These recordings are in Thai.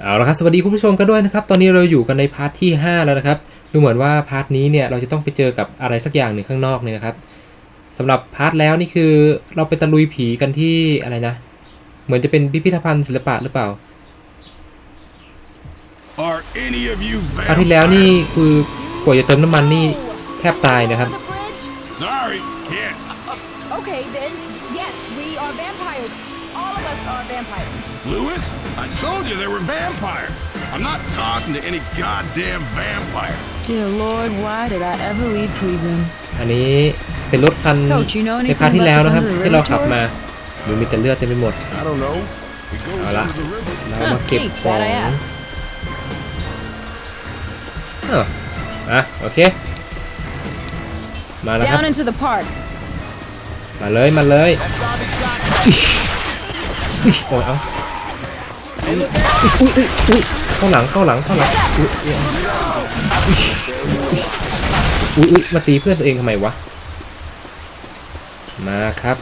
เอาละครับสวัสดีคุณผู้ชมกันด้วยนะครับ ตอนนี้เราอยู่กันในพาร์ทที่ 5 แล้วนะครับ ดูเหมือนว่าพาร์ทนี้เนี่ยเราจะต้องไปเจอกับอะไรสักอย่างหนึ่งข้างนอกเนี่ยนะครับสำหรับพาร์ทแล้วนี่คือเราไปตะลุยผีกันที่อะไรนะ เหมือนจะเป็นพิพิธภัณฑ์ศิลปะหรือเปล่า Are any of you พาร์ทที่แล้วนี่คือกว่าจะเติมน้ำมันนี่แทบตายนะครับ The bridge? Sorry, can't. Okay, then. Yes, we are vampires. All of us are vampires. Lewis, I told you there were vampires. I'm not talking to any goddamn vampire. Dear Lord, why did I ever leave Cleveland? อันนี้เป็นรถคัน Coach, you know ใน anything พาร์ทที่แล้วนะครับ about this under the ที่เรา river ขับ tour? มาดูมีแต่เลือดเต็มไปหมด I don't know. It goes เอาละ under the river. เรามา Huh, เก็บ gee, ของ glad I asked. เอออะโอเค มาแล้วครับ Down into the park. มาเลยมาเลยอิ๊ยอิ๊ยโอ้ยเอา อุ้ยอุ้ยอุ้ยเข้าหลังเข้าหลังเข้าหลังอุ้ยอุ้ยอุ้ยมาตีเพื่อนตัวเองทำไมวะมาครับ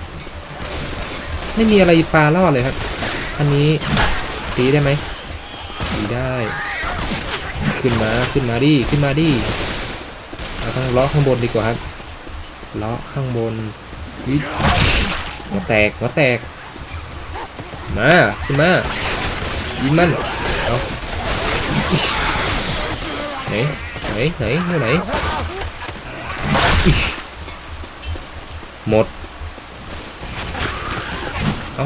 ไม่มีอะไรปลาล่อเลยครับ อันนี้ตีได้ไหมตีได้ ขึ้นมาขึ้นมาดิขึ้นมาดิเราต้งล้อข้างบนดีกว่าครับล้อข้างบนวิหัวแตกหัวแตกมาขึ้นมา ยิงมันเอาอิ๊ยไหนไหนไหนอยู่ไหนหมดเอา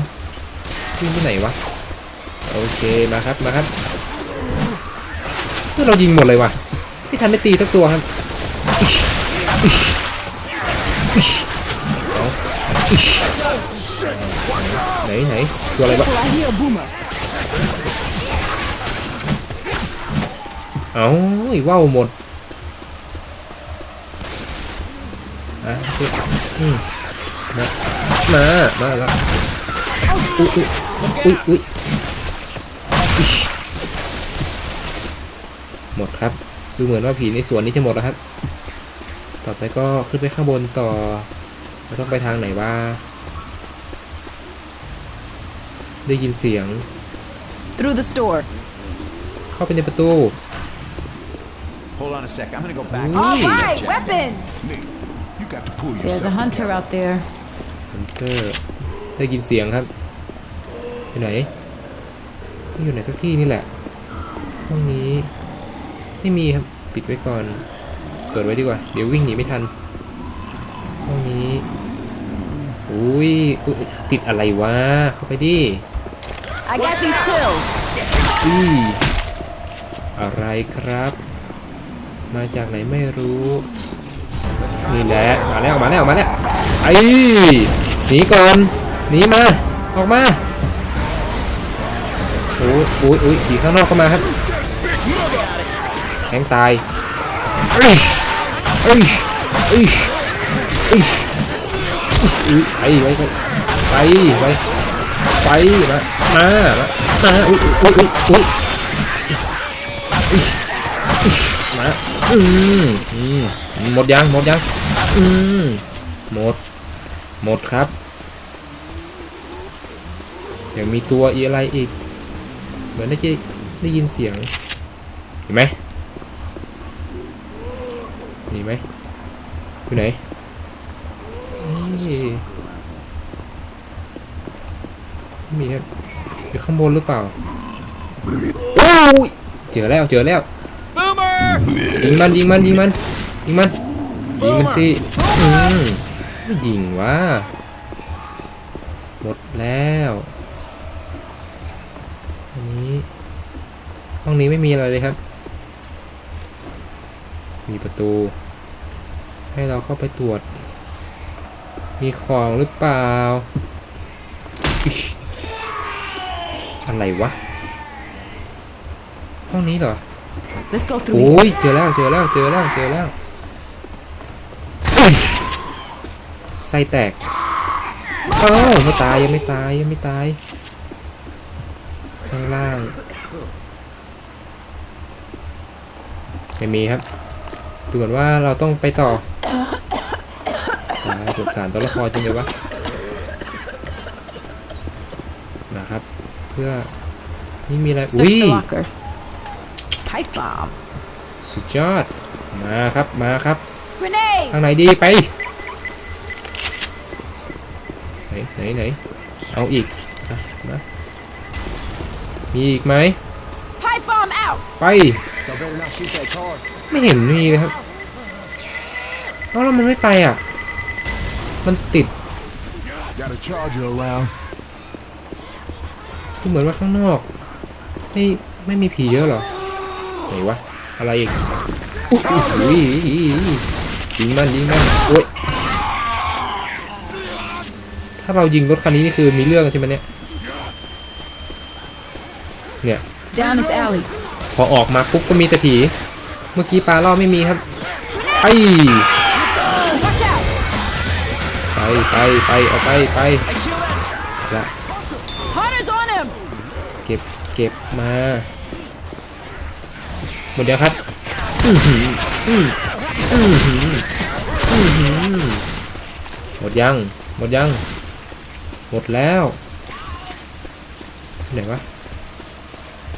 วิ่งไปไหนวะโอเคมาครับมาครับเพื่อเรายิงหมดเลยว่ะไม่ทันได้ตีสักตัวครับอิ๊ยอิ๊ยเอาไหนไหนตัวอะไรวะ I hear a boomer. เอาอีว่าวหมดอะโอเคอืมมามา มาแล้วอุ้ยอุ้ยอุ้ยอุ้ยอิ๊ยหมดครับ ดูเหมือนว่าผีในสวนนี้จะหมดแล้วครับ ต่อไปก็ขึ้นไปข้างบนต่อเราต้องไปทางไหนว่า ได้ยินเสียง Through the store. เข้าไปในประตู Hold on a sec. I'm gonna go back. Ooh. All Hey. right, weapons. Nate, you got to pull There's a yourself hunter together. out there. ฮันเตอร์ได้ยินเสียงครับ อยู่ไหนนี่อยู่ไหนสักที่นี่แหละ ห้องนี้ ไม่มีครับ ปิดไว้ก่อน เปิดไว้ดีกว่า เดี๋ยววิ่งหนีไม่ทัน ห้องนี้ อุ้ยอุ๊ยติดอะไรวะ เข้าไปดิ I got these pills. อีอะไรครับ มาจากไหนไม่รู้นี่แหละมาแล้วมาแล้วมาแล้วไอ้หนีก่อนหนีมาออกมาโอ้ยโอ้ยโอ้ยผีข้างนอกเข้ามาครับแทงตายเอ้ยเอ้ยเอ้ยเอ้ยเอ้ยไปไปไปไปไปมามามาอุ้ยอุ้ยอุ้ยอุ้ย อืมอืมหมดยังหมดยังอืมหมด หมดครับยังมีตัวอีอะไรอีก เหมือนได้จะได้ยินเสียง เห็นไหมมีไหมอยู่ไหนนี่มีครับอยู่ข้างบนหรือเปล่าโอ้ยเจอแล้วเจอแล้ว ยิงมันยิงมันยิงมันยิงมันยิงมันสิอืมไม่ยิงวะหมดแล้วอันนี้ห้องนี้ไม่มีอะไรเลยครับ มีประตู ให้เราเข้าไปตรวจ มีของหรือเปล่าอิ๊ยอะไรวะ ห้องนี้เหรอ Let's go through โอ้ here. ยเจอแล้วเจอแล้วเจอแล้วเจอแล้วอุ๊ยไส้แตกเอ้าไม่ตายยังไม่ตายยังไม่ตายข้างล่างไม่มีครับดูเหมือนว่าเราต้องไปต่อตายสงสารตัวละครจริงเลยวะนะครับ เพื่อนี่มีอะไร Search อุ้ย the locker. Pipe bomb. สุดยอด มาครับ มาครับ Grenade! ทางไหนดีไป ไหนไหนไหน เอาอีกอะมามีอีกไหม Pipe bomb out! ไป ไม่เห็นมีเลยครับเอ้าแล้วมันไม่ไปอะ มันติด Got a charger around. ก็เหมือนว่าข้างนอก ไม่ไม่มีผีเยอะเหรอ ไหนวะ อะไรอีกอุ้ยอุ้ยยิงมันยิงมันโอ้ยถ้าเรายิงรถคันนี้นี่คือมีเรื่องใช่ไหมเนี่ย เนี่ย Down this alley. พอออกมาปุ๊บก็มีแต่ผี เมื่อกี้ปลาล่อไม่มีครับไป Watch out! ไปไปไปเอาไปไปละ Hunter's on him! เก็บเก็บมาห มดแล้วครับ อือหืออืออือหืออือหือหมดยัง หมดยัง หมดแล้ว ไหนวะ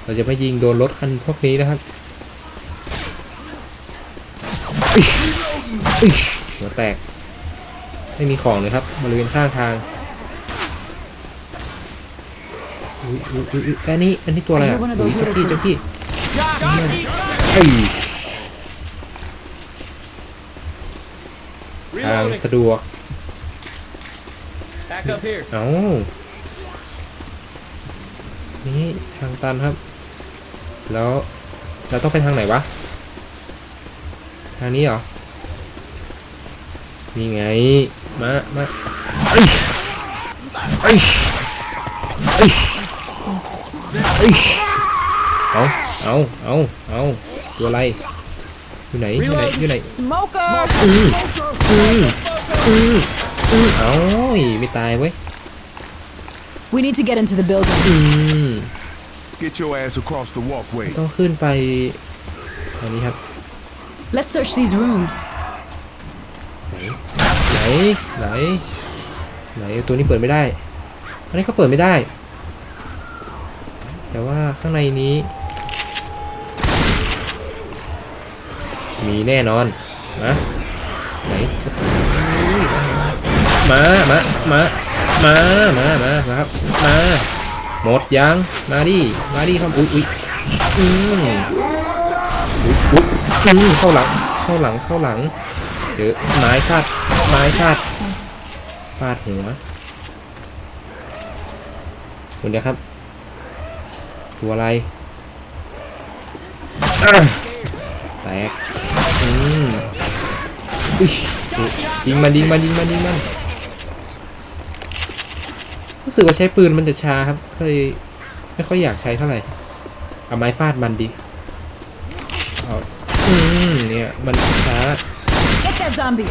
เราจะไปยิงโดนรถคันพวกนี้นะครับอุ๊หัวแตก ไม่มีของเลยครับบริเวณข้างทางอุ๊ยอุ๊ยอุ๊ยอันนี้ อันนี้ตัวอะไรอะอุ้ยเจ้ากี้เจ้ากี้ เอ้ยทางสะดวก Back up here. เอานี่ทางตันครับ แล้วเราต้องไปทางไหนวะ ทางนี้เหรอ นี่ไง มา มาเอ้ยเอ้ยเอ้ยเอ้ยเอาเอาเอาเอา ตัวอะไรอยู่ไหนอยู่ไหนอยู่ไหน Smoker! อืมอืมอืมอืมเอาไม่ตายเว้ย We need to get into the building. อืม Get your ass across the walkway. ต้องขึ้นไปอันนี้ครับ Let's search these rooms. ไหนไหนไหนตัวนี้เปิดไม่ได้อันนี้ก็เปิดไม่ได้ แต่ว่าข้างในนี้ มีแน่นอนมาไหนมามามามามามาครับมาหมดยังมาดิมาดิครับอุ้ยอุ้ยอืมอุ้ยอุ้ยอืมเข้าหลังเข้าหลังเข้าหลังเจอไม้ฟาดไม้ฟาดฟาดหัวคุณนะครับ ตัวอะไร แตกอืมอุ๊ยยิงมันยิงมันยิงมันยิงมันรู้สึกว่าใช้ปืนมันจะช้าครับก็เลยไม่ค่อยอยากใช้เท่าไหร่เอาไม้ฟาดมันดีเอาอืมเนี่ยมันช้า Get that zombie!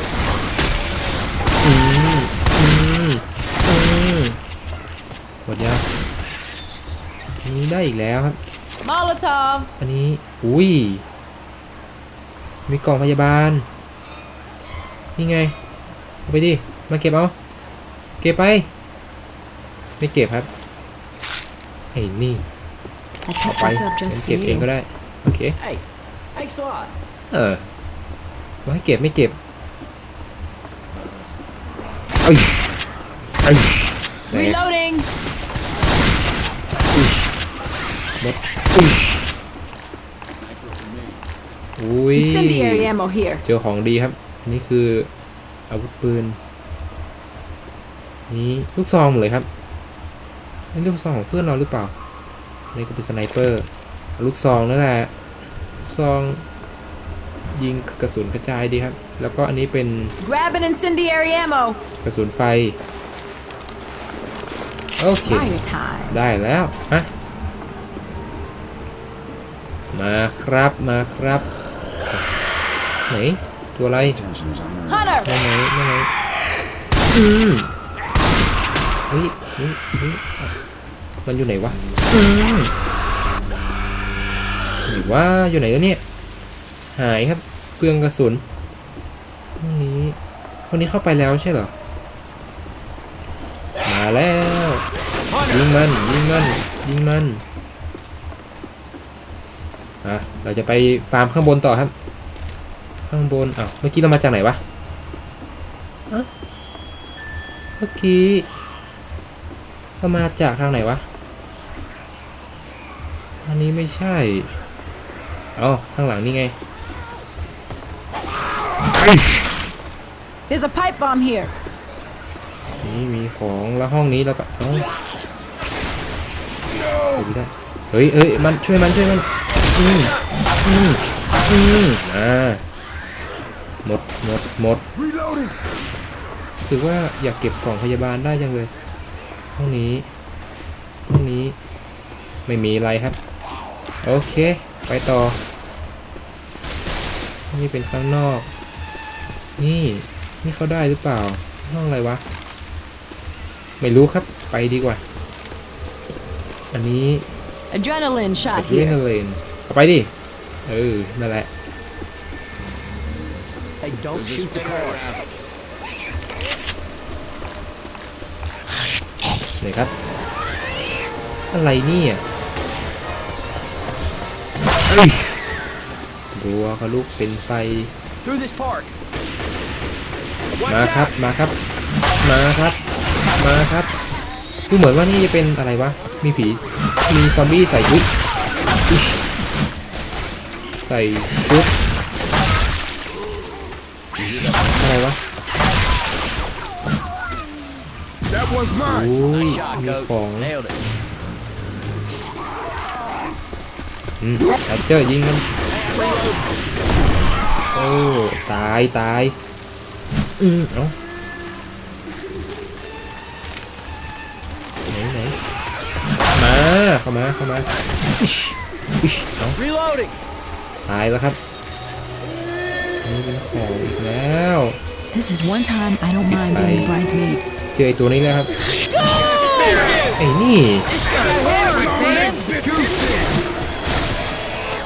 อืมอืมอืมหมดยังอันนี้ได้อีกแล้วครับ Molotov! อันนี้ อุ้ย มีกล่องพยาบาล นี่ไงเอาไปดิ มาเก็บเอา เก็บไป ไม่เก็บครับไอ้นี่ I เอา kept ไป this up งั้น just for เก็บเองก็ you. ได้ โอเค Hey, thanks a lot. เออบอกให้เก็บไม่เก็บเอ้ยเอ้ยแตก Reloading! หมดอุ้ย อุ้ย Incendiary ammo here. เจอของดีครับอันนี้คืออาวุธปืน นี่ลูกซองหมดเลยครับนี่ลูกซองของเพื่อนเราหรือเปล่า นี่ก็เป็นสไนเปอร์เอาลูกซองนั่นแหละลูกซองยิงกระสุนกระจายดีครับ แล้วก็อันนี้เป็น Grab an incendiary ammo. กระสุนไฟ โอเค Fire time. ได้แล้วฮะมาครับ มาครับ ไหน ตัวอะไร Hunter! นั่นไงนั่นไงอืมเฮ้ยเฮ้ยเฮ้ยมันอยู่ไหนวะอืมหรือว่าอยู่ไหนแล้วเนี่ย หายครับเปลืองกระสุนพวกนี้พวกนี้เข้าไปแล้วใช่เหรอ มาแล้วยิงมันยิงมันยิงมันอะเราจะไปฟาร์มข้างบนต่อครับ ข้างบนอ้าวเมื่อกี้เรามาจากไหนวะอะเมื่อกี้เรามาจากทางไหนวะ อันนี้ไม่ใช่อ๋อข้างหลังนี่ไง There's a pipe bomb here. นี่มีของแล้วห้องนี้เราไปเอ้าเอาไม่ได้เฮ้ยเอ้ยมันช่วยมันช่วยมันอืมอืมอืมอ่าห มดหมดหมด Reloading. ถือว่าอยากเก็บกล่องพยาบาลได้จังเลยห้องนี้ห้องนี้ไม่มีอะไรครับ โอเค ไปต่อ นี่เป็นข้างนอก นี่ นี่เขาได้หรือเปล่า ห้องอะไรวะ ไม่รู้ครับ ไปดีกว่า อันนี้ Adrenaline ก shot ดเล่น here. เลนเอาไปดิ เออ นั่นแหละ Hey, don't shoot the car. ไหนครับ อะไรเนี่ยเอ้ยรัวเขาลุกเป็นไฟ Through this park. มาครับ มาครับ มาครับ มาครับ ดูเหมือนว่านี่จะเป็นอะไรวะ มีผี มีซอมบี้ใส่ชุดอิ๊ยใส่ชุด อะไรวะ That one's โอ้ mine. ย Nice shot, มี Coach. ของ Nailed it. อืมแอดเจอร์ยิงมันโอ้ตายตายอืมเอ้าไหนไหนมาเข้ามาเข้ามาอิ๊ยอิ๊ยเอ้า Reloading. ตายแล้วครับนี่ เป็นของอีกแล้ว This is one time I don't mind being a bridesmaid. เจอไอตัวนี้แล้วครับ ไอ้นี่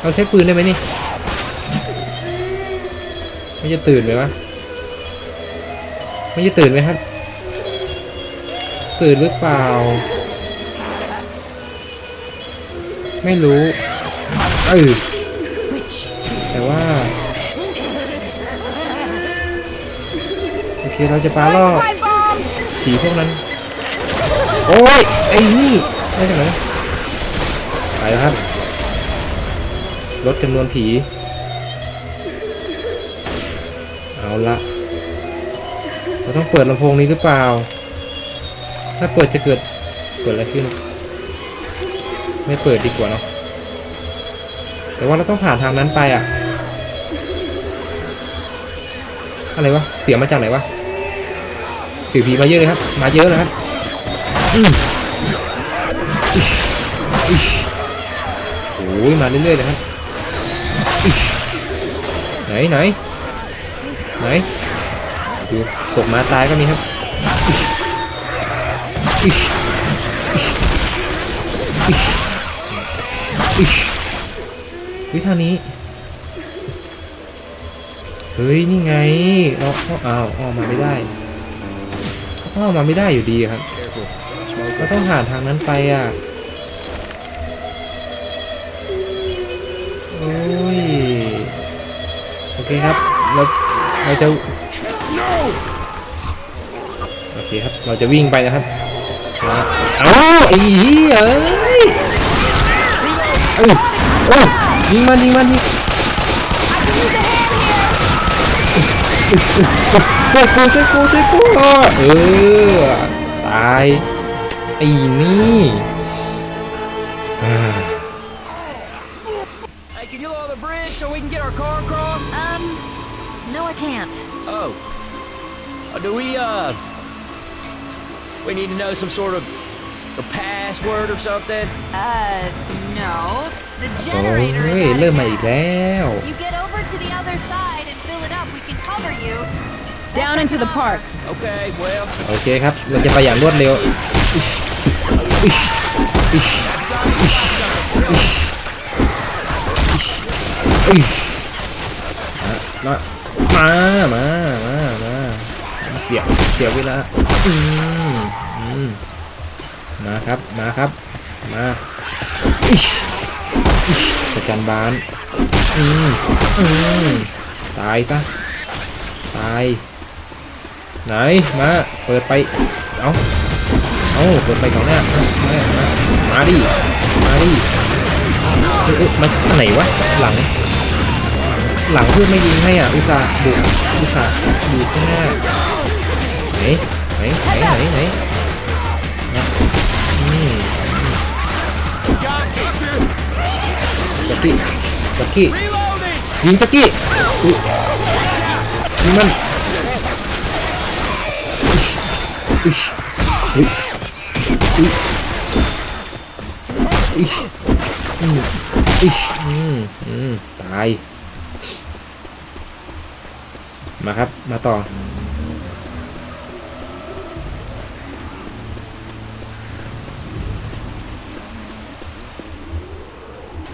เราใช้ปืนได้ไหมนี่ ไม่จะตื่นไหมวะ ไม่จะตื่นไหมครับ ตื่นหรือเปล่า ไม่รู้ เออ Which? แต่ว่า เคเราจะปาล่อ Pipe bomb! ผีพวกนั้น โอ้ย ไอ้นี่ได้จากไหนไปแล้วครับลดจำนวนผี เอาละเราต้องเปิดลำโพงนี้หรือเปล่า ถ้าเปิดจะเกิด เกิดอะไรขึ้น ไม่เปิดดีกว่าเนาะ แต่ว่าเราต้องผ่านทางนั้นไปอะอะไรวะ เสียงมาจากไหนวะ เสีผีมาเยอะเลยครับ มาเยอะเลยครับโอ้ยมาเรื่อยๆเลยครับไหนไหนไหนดูตกมาตายก็มีครับอิ๊ยอิ๊ยอิ๊ยอิ๊ยอิ๊ยวิทางนี้ เฮ้ย นี่ไงเราเอ้าวออมมาไม่ได้ อ้อมมาไม่ได้อยู่ดีครับก็ต้องผ่านทางนั้นไปอะ โอ้ย โอเคครับ เราเราจะ โอเคครับ เราจะวิ่งไปนะครับอ้าวไอ้เหี้ยเอ้ยเอ้ยยิงมันยิงมันยิงช่วยกูช่วยกูช่วยกูเออตาย ไอ้นี่อ่า Hey, can you lower the bridge so we can get our car across? Um, no, I can't. Oh. Uh, do we, uh... We need to know some sort of a password or something? Uh, no. The โอ้ generator ย is out เริ่ม of มาอีก gas. แล้ว You get over to the other side and fill it up. We can cover you. Down into the park. Okay, well... โอเคครับเราจะไปอย่างรวดเร็วอิ๊ยอิ๊ยอิ๊ยอิ๊ยอิ๊ยอิ๊ยมา มา มา มา มา เสีย เสียเวลาอืมอืมมาครับ มาครับ มาอิ๊ยอิ๊ยประจันบาน อืมอืมตายซะ ตาย ไหนมาเปิดไฟเอาเอาเปิดไฟสองหน้ามามามาดิมาดิเอ้ยเอ้ยมันไหนวะหลัง หลังเพื่อนไม่ยิงให้อะอุตส่าห์บุกอุตส่าห์อยู่ข้างหน้าไหนไหนไหนไหนไหนนะอืมจักกี้จักกี้ยิงจักกี้ยิงมัน อิ๊ยอิ๊ยอุ๊ยอุ๊ยอืมอิ๊ยอืมอืมตาย มาครับ มาต่อ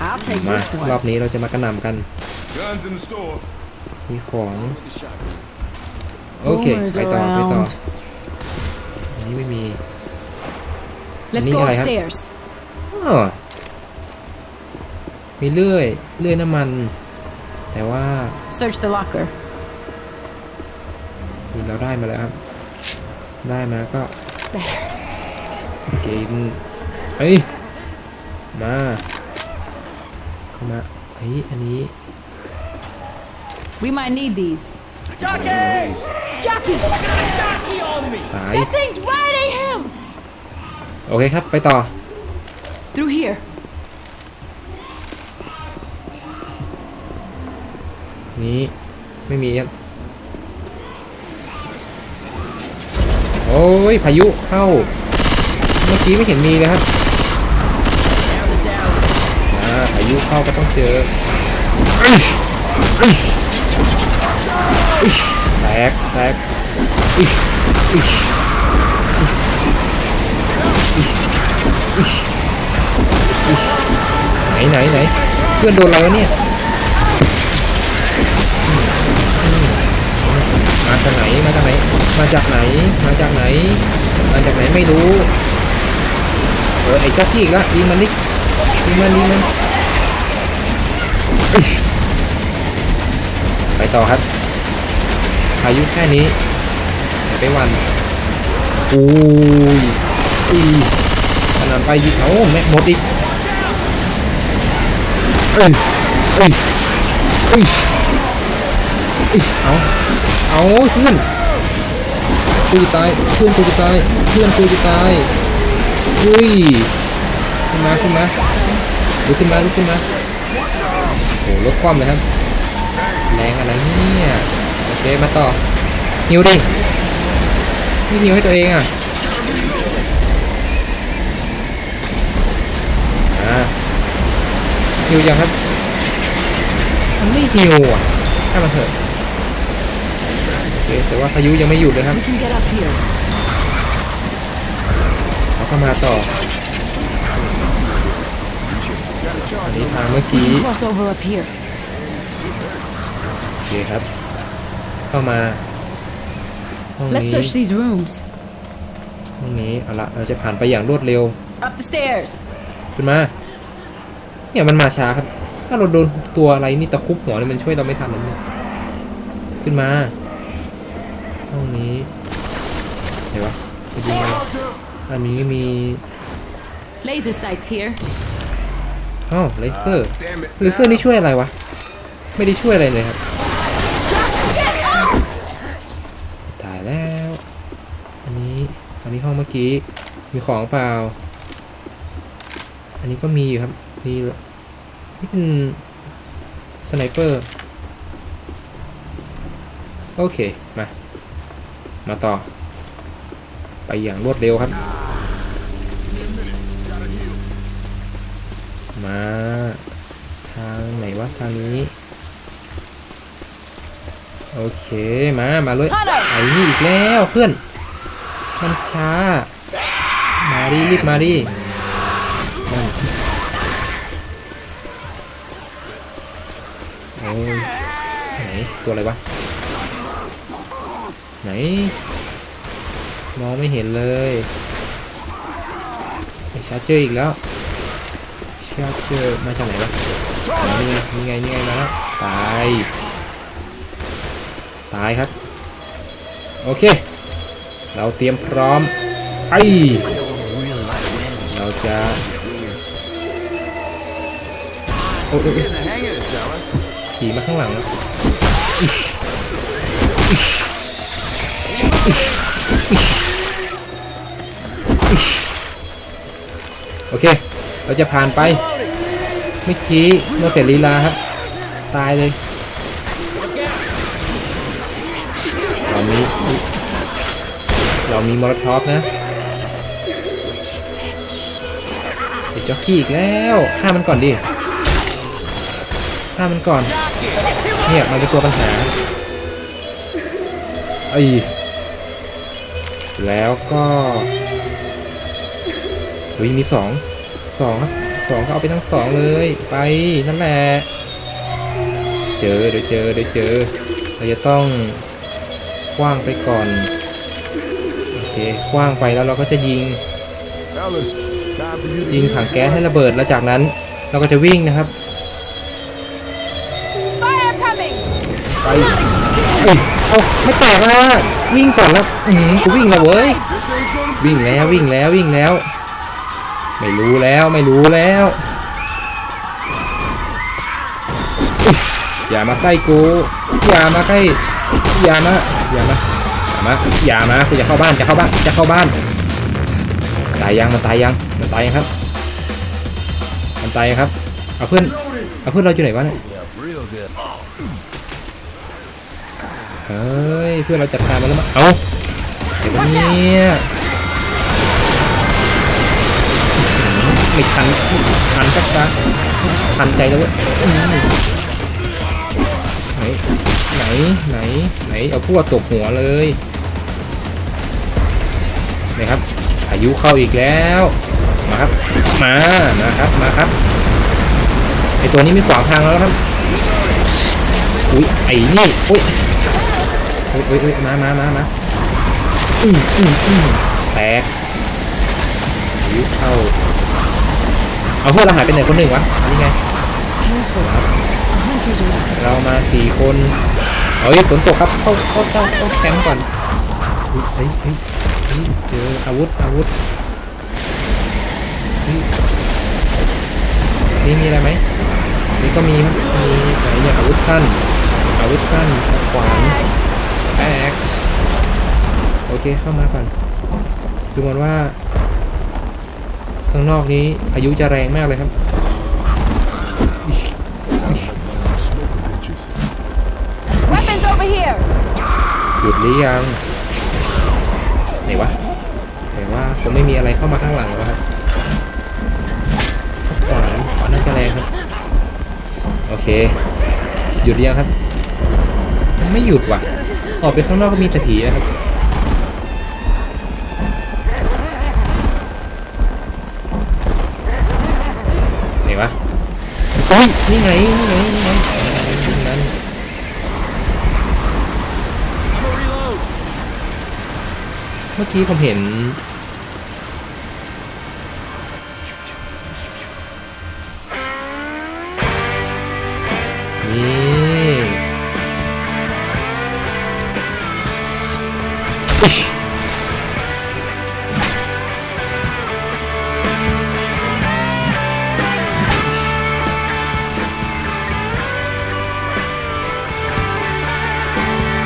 I'll take มา this รอบ one. นี้เราจะมากระหน่ำกัน Guns in the store. มีของ โอเค Boomers ไปต่อ ไปต่อ around. อันนี้ไม่มี Let's Ni go ai hả? upstairs. อ้อมีเลื่อย เลื่อยน้ำมัน แต่ว่า Search the locker. นี่เราได้มาแล้วครับ ได้มาก็ กินเฮ้ย มา เข้ามาเฮ้ย อันนี้ We might need these. Jockey! Jockey! Jockey on me! ตาย That thing's riding him! โอเคครับ ไปต่อ Through here. นี้ไม่มีครับ โอ้ย พายุเข้า เมื่อกี้ไม่เห็นมีเลยครับ Down this alley. อ่าพายุเข้าก็ต้องเจออึ๊ยอึ๊ยอึ๊ย แตกแตกไหนไหนไหนเพื่อนโดนอะไรวะเนี่ยมาจากไหนมาจากไหน มาจากไหน มาจากไหน มาจากไหนไม่รู้ เออไอ้จ้ากี้อีกล้วยิงมันดิยิงมันยิงมันไปต่อครับายุแค่นี้อย่าไปหวันอุ้ยอุ้ยขนาดไปยิงเอาแม็กหมดอีกเอ้ยเอ้ยเอ้ยเอ้ยเอาเอาเพื่อนกูจะตายเพื่อนกูจะตายเพื่อนกูจะตายอุ้ยขึ้นมาขึ้นมาลุกขึ้นมาลุกขึ้นมาโอ้รถคว่ำเลยครับแรงอะไรเนี่ยโอ เคมาต่อหิวดินี่หิวให้ตัวเองอะอ่าหิวยังครับ มันไม่หิวอะถ้ามันเถอะโอเคแต่ว่าพายุยังไม่หยุดเลยครับ We can get up here. เราเข้ามาต่ออันนี้ทางเมื่อกี้ Cross over up here. โอเคครับ เข้ามาห้อง Let's นี้ search these rooms. ห้องนี้เอาละเราจะผ่านไปอย่างรวดเร็ว Up the stairs. ขึ้นมา เนี่ยมันมาช้าครับ ถ้าเราโดนตัวอะไรนี่ตะคุบหัวเนี่ยมันช่วยเราไม่ทันนั่นเนี่ยขึ้นมา ห้องนี้ไหนวะไปดูมาอันนี้มี Laser sights here. อ้าวเลเซอร์ Damn it. เลเซอร์นี่ช่วยอะไรวะ ไม่ได้ช่วยอะไรเลยครับ ตายแล้ว อันนี้ อันนี้ห้องเมื่อกี้ มีของเปล่า อันนี้ก็มีอยู่ครับ มีนี่เป็นสไนเปอร์ โอเค มา มาต่อ ไปอย่างรวดเร็วครับ มา ทางไหนวะ ทางนี้โอเค มา มาเลยไอ้นี่อีกแล้วเพื่อน มันช้า มาดิรีบมาดินั่โอ้ยไหน ตัวอะไรวะ ไหน มองไม่เห็นเลยไอชาร์เจอร์อีกแล้วช capture มาจากไหนวะนี่ไงนี่ไงนี่ไงมาแล้วตาย ตายครับ โอเค เราเตรียมพร้อมไอเราจะโอ้ยผีมาข้างหลังแล้วโอเค เราจะผ่านไปเมื่อกี้โนเตลีลาครับ ตายเลยเรามี เรามีมอลทอฟนะเดี๋ยวจ็อกกี้อีกแล้วฆ่ามันก่อนดิฆ่ามันก่อนเนี่ยมันเป็นตัวปัญหาไอ้แล้วก็เฮ้ยมีสองสองครับสองก็เอาไปทั้งสองเลยไปนั่นแหละเจอเดี๋ยวเจอเดี๋ยวเจอเราจะต้องกว้างไปก่อน คกว้างไปแล้วเราก็จะยิง Fellas, time for you to ยิงถังแก๊สให้ระเบิดแล้วจากนั้นเราก็จะวิ่งนะครับ Fire coming! ไปเอ้ยเอาไม่แตกแล้วนะวิ่งก่อนแล้วอืมกูวิ่งแล้วเว้ยวิ่งแล้ววิ่งแล้ววิ่งแล้ว ไม่รู้แล้วไม่รู้แล้วอุ๊ยอย่ามาใกล้กูอย่ามาใกล้อย่ามาอย่ามาอย่า มาอย่ามากูจะเข้าบ้านจะเข้าบ้านจะเข้าบ้านตายยังมันตายยังมันตายยังครับ มันตายยังครับเอาเพื่อนเอาเพื่อนเราอยู่ไหนวะเนี่ยเฮ้ยเพื่อนเราจัดการมาแล้วมั้งเอาเดี๋ยวนี่ยไม่ทันทันสักซะทันใจแล้วเว้ยไหนไหนไหนไหนเอาพวกตบหัวเลย นี่ครับอายุเข้าอีกแล้ว มาครับ มานะครับมาครับไอตัวนี้ไม่ขวางทางแล้วครับอุ้ยไอ้นี่อุ้ยเฮ้ยเฮ้ยมามามามาอืมอืมอืมแตกอายุเข้าเอาเพื่อนเราหายไปไหนคนหนึ่งวะอันนี้ไงเรามาสี่คนเฮ้ยฝนตกครับเขาเข้าเข้าเข้าแคมป์ก่อนเฮ้ยเฮ้ย เฮ้ยเจออาวุธอาวุธเฮ้ยนี่มีอะไรไหมนี่ก็มีครับมีไหนเนี่ยอาวุธสั้น อาวุธสั้นขวานแอ็กซ์โอเคเข้ามาก่อนดูเหมือนว่าข้างนอกนี้พายุจะแรงมากเลยครับ Weapons over here! หยุดหรือยัง ไหนวะไหนว่าคงไม่มีอะไรเข้ามาข้างหลังแล้วครับขวานขวานน่าจะแรงครับ โอเค หยุดหรือยังครับ ไม่หยุดว่ะ ออกไปข้างนอกก็มีแต่ผีนะครับไหนวะเฮ้ยนี่ไง นี่ไง นี่ไงตรงนั้น เมื่อกี้ผมเห็น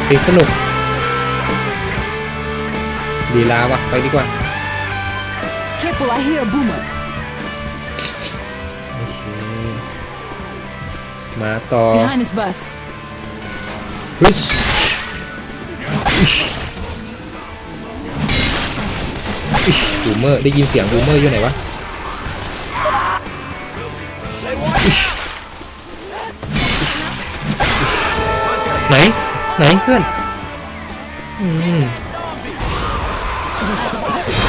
นี่สนุก ลีลาวะไปดีกว่า Careful, I hear a boomer. โอเคมาต่อ Behind this bus. ฮึชบูมเมอร์ได้ยินเสียงบูมเมอร์อยู่ไหนวะอิ๊ชไหน ไหนเพื่อน อืม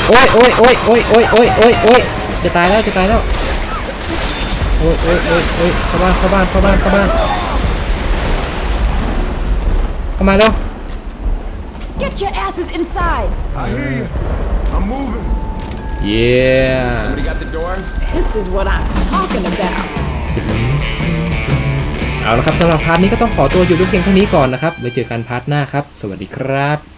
โอ้ยโอ้ยโอ้ยโอ้ยโอ้ยโอ้ยโอ้ยโอ้ยจะตายแล้วจะตายแล้วโอ้ยโอ้ยโอ้ยโอ้ยเข้าบ้านเข้าบ้านเข้าบ้านเข้าบ้านเข้ามาแล้ว Get your asses inside! I hear you. I'm moving. เย้ Somebody got the door? This is what I'm talking about. เอาละครับสำหรับพาร์ทนี้ก็ต้องขอตัวอยู่ด้วยเพียงเท่านี้ก่อนนะครับไว้เจอกันพาร์ทหน้าครับ สวัสดีครับ